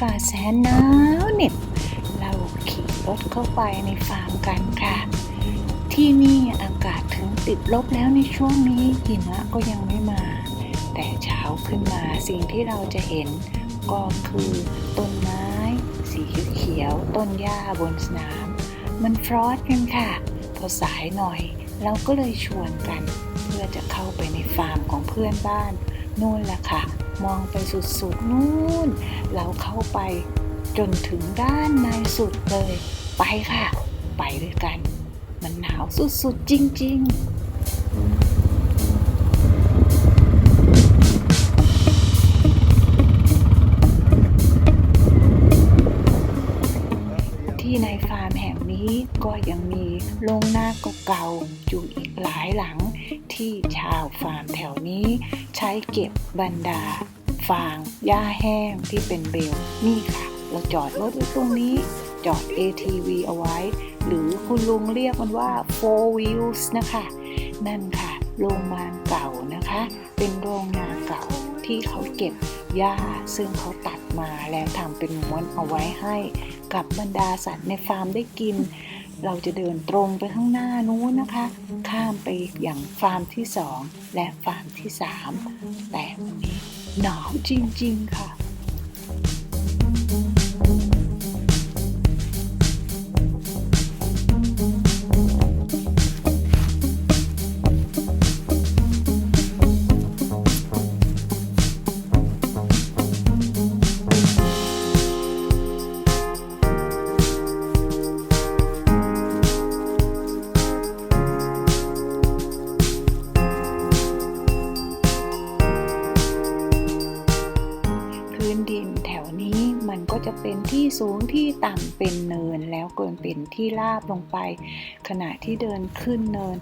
ากาศแสนหนาวเหน็บ เราขี่รถเข้าไปในฟาร์มกันค่ะ ที่นี่อากาศถึงติดลบแล้วในช่วงนี้หิมะก็ยังไม่มา แต่เช้าขึ้นมาสิ่งที่เราจะเห็นก็คือต้นไม้ สีเขียวต้นหญ้าบนสนาม มันฟรอสกันค่ะ พอสายหน่อย เราก็เลยชวนกัน เพื่อจะเข้าไปในฟาร์มของเพื่อนบ้าน นู่นแหละค่ะ มองไปสุดๆนู่น เราเข้าไปจนถึงด้านในสุดเลย ไปค่ะ ไปด้วยกัน มันหนาวสุดๆจริง ๆที่ในฟาร์มแห่งนี้ก็ยังมีโรงนาเก่าๆอยู่อีกหลายหลัง ที่ชาวฟาร์มแถวนี้ ใช้เก็บบรรดา ฟางหญ้าแห้งที่เป็นเบล นี่ค่ะ เราจอดรถไว้ตรงนี้ จอด ATV เอาไว้ หรือคุณลุงเรียกมันว่า four wheels นะคะ นั่นค่ะ โรงงานเก่านะคะ เป็นโรงงานเก่าที่เขาเก็บหญ้าซึ่งเขาตัดมาแล้วทำเป็นม้วนเอาไว้ให้ กับบรรดาสัตว์ในฟาร์มได้กิน เราจะเดินตรงไปข้างหน้านู้นนะคะ ข้ามไปอย่างฟาร์มที่สองและฟาร์มที่สามแต่วันนี้หนาวจริงๆค่ะ นี้มันก็จะเป็นที่สูงที่ต่ำเป็นเนินแล้วก็เป็นที่ราบลงไป ขณะที่เดินขึ้นเนิน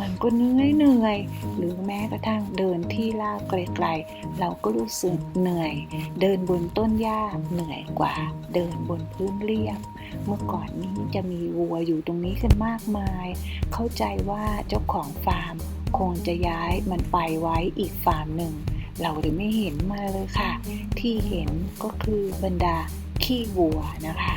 มันก็เหนื่อยเหนื่อยหรือแม้กระทั่งเดินที่ลาบไกลๆเราก็รู้สึกเหนื่อย เดินบนต้นหญ้าเหนื่อยกว่า เดินบนพื้นเรียบ เมื่อก่อนนี้จะมีวัวอยู่ตรงนี้กันมากมาย เข้าใจว่าเจ้าของฟาร์ม คงจะย้ายมันไปไว้อีกฟาร์มหนึ่ง เราเลยไม่เห็นมาเลยค่ะ ที่เห็นก็คือบรรดาขี้วัวนะคะ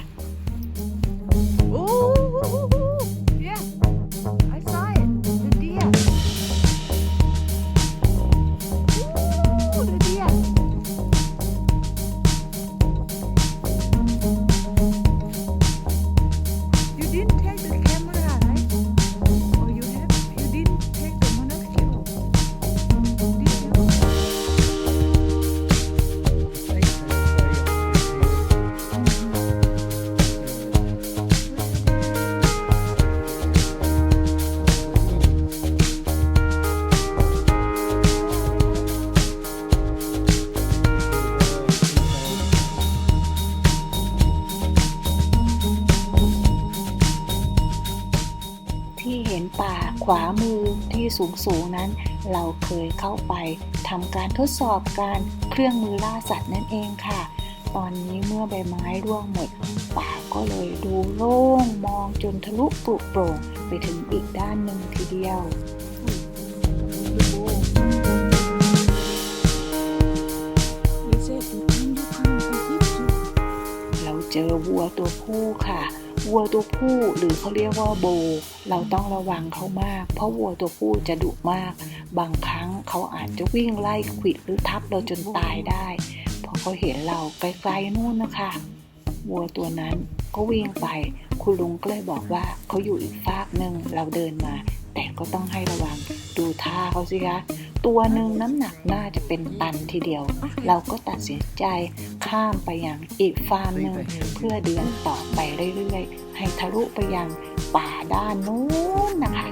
ขวามือที่สูงสูงนั้น เราเคยเข้าไปทำการทดสอบการเครื่องมือล่าสัตว์นั่นเองค่ะ ตอนนี้เมื่อใบไม้ร่วงหมด ป่าก็เลยดูโล่งมองจนทะลุปลุกโปร่งไปถึงอีกด้านหนึ่งทีเดียวเราเจอวัวตัวผู้ค่ะ วัวตัวผู้หรือเขาเรียกว่าโบ เราต้องระวังเขามาก เพราะวัวตัวผู้จะดุมาก บางครั้งเขาอาจจะวิ่งไล่ขวิดหรือทับเราจนตายได้ พอเขาเห็นเราไกลๆนู่นนะคะวัวตัวนั้นก็วิ่งไป คุณลุงก็เลยบอกว่าเขาอยู่อีกฟากหนึ่งเราเดินมา แต่ก็ต้องให้ระวังดูท่าเขาสิคะตัวหนึ่งน้ำหนักน่าจะเป็นตันทีเดียว เราก็ตัดสินใจ ข้ามไปยังอีกฟาร์มหนึ่งเพื่อเดินต่อไปเรื่อยๆ ให้ทะลุไปยังป่าด้านนู้นนะคะ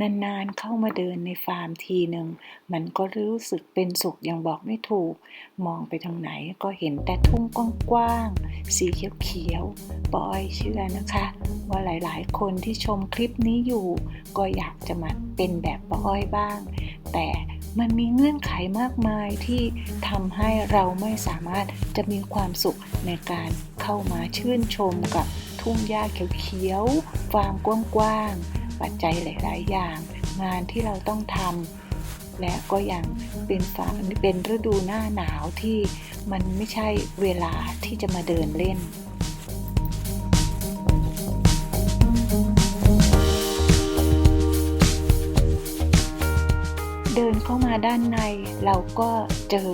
นานๆเข้ามาเดินในฟาร์มทีหนึ่ง มันก็รู้สึกเป็นสุขอย่างบอกไม่ถูก มองไปทางไหนก็เห็นแต่ทุ่งกว้างๆ สีเขียวๆปอยเชื่อนะคะ ว่าหลายๆ คนที่ชมคลิปนี้อยู่ ก็อยากจะมาเป็นแบบปอยบ้าง แต่มันมีเงื่อนไขมากมายที่ทำให้เราไม่สามารถจะมีความสุขในการเข้ามาชื่นชมกับทุ่งหญ้าเขียวๆ ฟาร์มกว้างๆ ปัจจัยหลาย ๆ อย่าง งานที่เราต้องทำและก็ยังเป็นฟาร์มเป็นฤดูหน้าหนาวที่มันไม่ใช่เวลาที่จะมาเดินเล่นเดินเข้ามาด้านในเราก็เจอ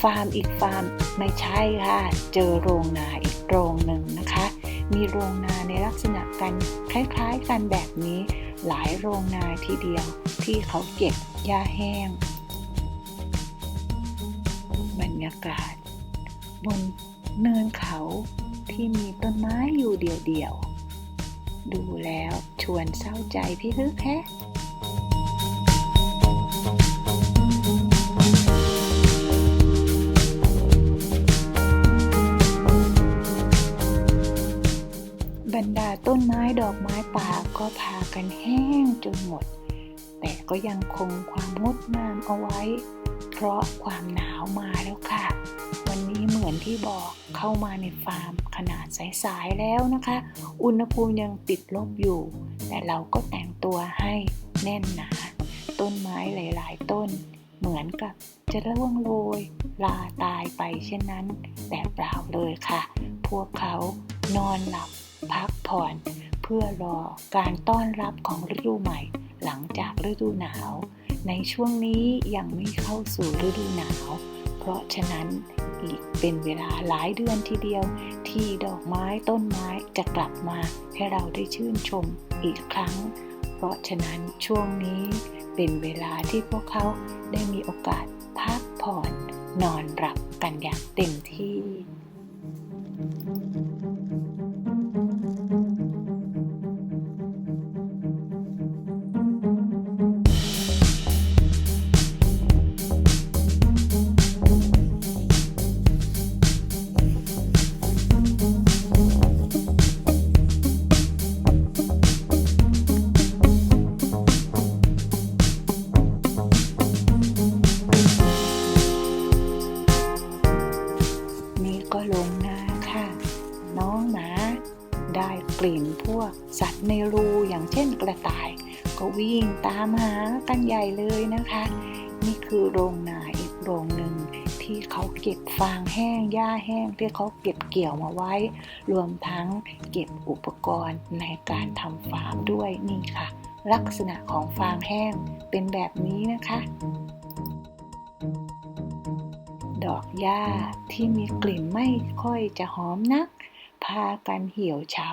ฟาร์มอีกฟาร์ม ไม่ใช่ค่ะ เจอโรงนาอีกโรงหนึ่งนะคะ มีโรงนาในลักษณะกันคล้ายๆกันแบบนี้ หลายโรงนาทีเดียวที่เขาเก็บหญ้าแห้ง บรรยากาศ บนเนินเขาที่มีต้นไม้อยู่เดียวๆ ดูแล้วชวนเศร้าใจพี่ลึกแฮะ ต้นไม้ดอกไม้ป่าก็พากันแห้งจนหมด แต่ก็ยังคงความงดงามเอาไว้ เพราะความหนาวมาแล้วค่ะ วันนี้เหมือนที่บอกเข้ามาในฟาร์มขนาดสายๆแล้วนะคะ อุณหภูมิยังติดลบอยู่ แต่เราก็แต่งตัวให้แน่นหนา ต้นไม้หลาย ๆ ต้น เหมือนกับจะร่วงโรยลาตายไปเช่นนั้น แต่เปล่าเลยค่ะ พวกเขานอนหลับ พักผ่อน เพื่อรอการต้อนรับของฤดูใหม่ หลังจากฤดูหนาว ในช่วงนี้ยังไม่เข้าสู่ฤดูหนาว เพราะฉะนั้นอีกเป็นเวลาหลายเดือนทีเดียว ที่ดอกไม้ต้นไม้จะกลับมาให้เราได้ชื่นชมอีกครั้ง เพราะฉะนั้นช่วงนี้เป็นเวลาที่พวกเขาได้มีโอกาสพักผ่อนนอนหลับกันอย่างเต็มที่ ตามหากันใหญ่เลยนะคะ นี่คือโรงนาอีกโรงหนึ่งที่เขาเก็บฟางแห้งหญ้าแห้งที่เขาเก็บเกี่ยวมาไว้ รวมทั้งเก็บอุปกรณ์ในการทำฟาร์มด้วยนี่ค่ะ ลักษณะของฟางแห้งเป็นแบบนี้นะคะ ดอกหญ้าที่มีกลิ่นไม่ค่อยจะหอมนัก พากันเหี่ยวเฉา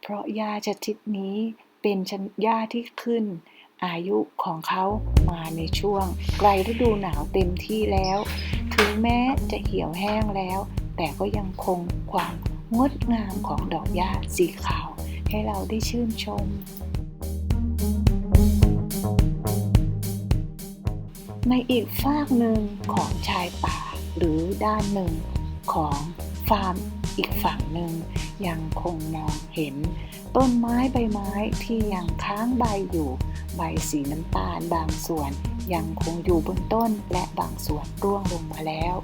เพราะหญ้าชนิดนี้เป็นชนหญ้าที่ขึ้น อายุของเขามาในช่วงใกล้ฤดูหนาวเต็มที่แล้ว ถึงแม้จะเหี่ยวแห้งแล้ว แต่ก็ยังคงความงดงามของดอกหญ้าสีขาว ให้เราได้ชื่นชม ในอีกฝากหนึ่งของชายป่า หรือด้านหนึ่งของฟาร์มอีกฝั่งหนึ่งยังคงมองเห็น ต้นไม้ใบไม้ที่ยังค้างใบอยู่ ใบสีน้ำตาลบางส่วน ยังคงอยู่บนต้นและบางส่วนร่วงลงมาแล้ว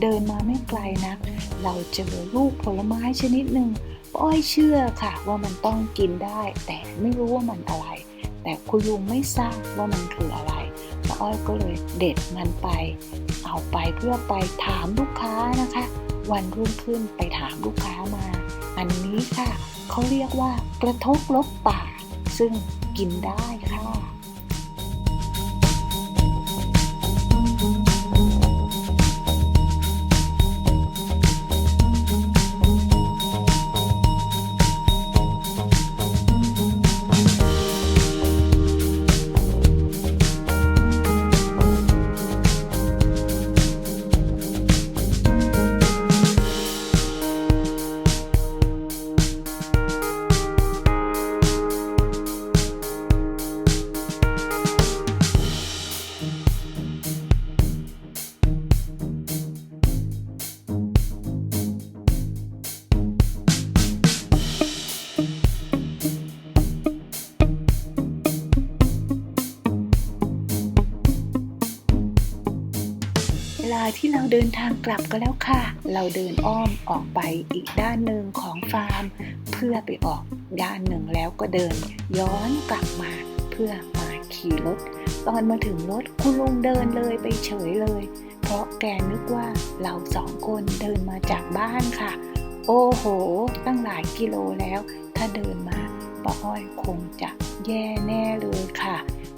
เดินมาไม่ไกลนัก เราเจอลูกผลไม้ชนิดหนึ่งป้อยเชื่อค่ะว่ามันต้องกินได้ แต่ไม่รู้ว่ามันอะไร แต่คุณลุงไม่ทราบว่ามันคืออะไรป้าอ้อยก็เลยเด็ดมันไป เอาไปเพื่อไปถามลูกค้านะคะ วันรุ่งขึ้นไปถามลูกค้ามา อันนี้ค่ะ เขาเรียกว่ากระทกลบป่า ซึ่งกินได้ค่ะ ที่เราเดินทางกลับกันแล้วค่ะ เราเดินอ้อมออกไปอีกด้านหนึ่งของฟาร์ม เพื่อไปออกด้านหนึ่งแล้วก็เดิน ย้อนกลับมาเพื่อมาขี่รถ ตอนมาถึงรถคุณลุงเดินเลยไปเฉยเลย เพราะแกนึกว่าเราสองคนเดินมาจากบ้านค่ะ โอ้โห ตั้งหลายกิโลแล้ว ถ้าเดินมาป้าอ้อยคงจะแย่แน่เลยค่ะ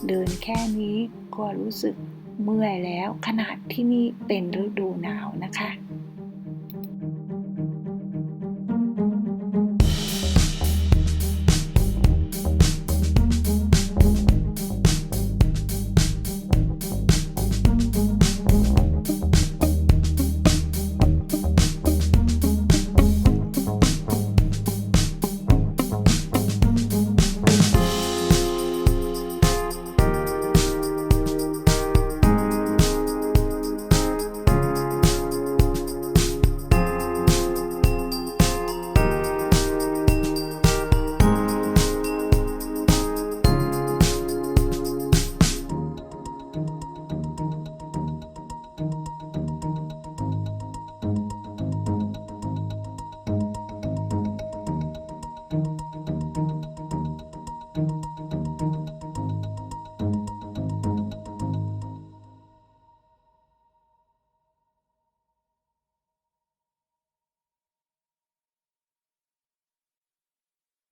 เดินแค่นี้ก็รู้สึก เมื่อยแล้วขนาดที่นี่เป็นฤดูหนาวนะคะ